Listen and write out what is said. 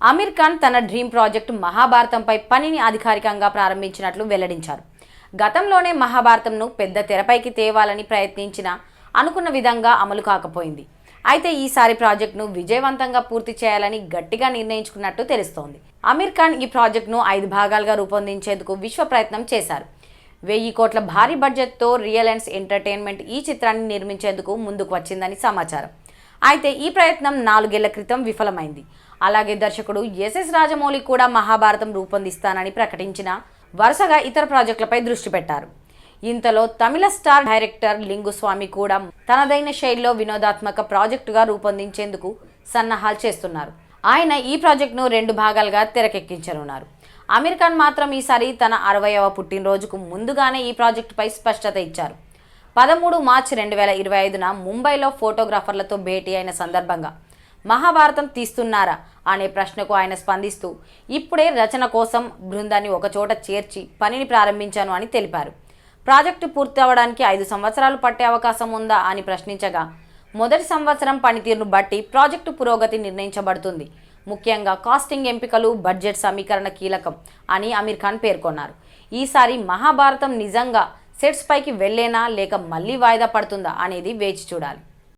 అమీర్ ఖాన్ తన dream project మహాభారతంపై పనిని అధికారికంగా ప్రారంభించినట్లు వెల్లడించారు. గతంలోనే మహాభారతంను పెద్ద తెరపైకి తేవాలని ప్రయత్నించిన అనుకున్న విధంగా అమలు కాకపోయింది. అయితే ఈసారి ప్రాజెక్టును విజయవంతంగా పూర్తి చేయాలని గట్టిగా నిర్ణయించుకున్నట్టు తెలుస్తోంది. అమీర్ ఖాన్ ఈ ప్రాజెక్టును ఐదు భాగాలుగా రూపొందించేందుకు విశ్వ ప్రయత్నం చేశారు. వెయ్యి కోట్ల భారీ బడ్జెట్తో రియలెన్స్ ఎంటర్టైన్మెంట్ ఈ చిత్రాన్ని నిర్మించేందుకు ముందుకు వచ్చిందని సమాచారం. అయితే ఈ ప్రయత్నం నాలుగేళ్ళ క్రితం విఫలమైంది. అలాగే దర్శకుడు ఎస్ఎస్ రాజమౌళి కూడా మహాభారతం రూపొందిస్తానని ప్రకటించిన వరుసగా ఇతర ప్రాజెక్టులపై దృష్టి పెట్టారు. ఇంతలో తమిళ స్టార్ డైరెక్టర్ లింగుస్వామి కూడా తనదైన శైలిలో వినోదాత్మక ప్రాజెక్టుగా రూపొందించేందుకు సన్నాహాలు చేస్తున్నారు. ఆయన ఈ ప్రాజెక్టును రెండు భాగాలుగా తెరకెక్కించనున్నారు. అమీర్ ఖాన్ మాత్రం ఈసారి తన అరవయవ పుట్టినరోజుకు ముందుగానే ఈ ప్రాజెక్టుపై స్పష్టత ఇచ్చారు. పదమూడు మార్చి రెండు వేల ఇరవై ఐదున ముంబైలో ఫోటోగ్రాఫర్లతో భేటీ అయిన సందర్భంగా మహాభారతం తీస్తున్నారా అనే ప్రశ్నకు ఆయన స్పందిస్తూ ఇప్పుడే రచన కోసం బృందాన్ని ఒకచోట చేర్చి పనిని ప్రారంభించాను అని తెలిపారు. ప్రాజెక్టు పూర్తి ఐదు సంవత్సరాలు పట్టే అవకాశం ఉందా అని ప్రశ్నించగా మొదటి సంవత్సరం పనితీరును బట్టి ప్రాజెక్టు పురోగతి నిర్ణయించబడుతుంది. ముఖ్యంగా కాస్టింగ్ ఎంపికలు బడ్జెట్ సమీకరణ కీలకం అని అమీర్ ఖాన్ పేర్కొన్నారు. ఈసారి మహాభారతం నిజంగా సెట్స్ పైకి వెళ్ళేనా లేక మళ్ళీ వాయిదా పడుతుందా అనేది వేచి చూడాలి.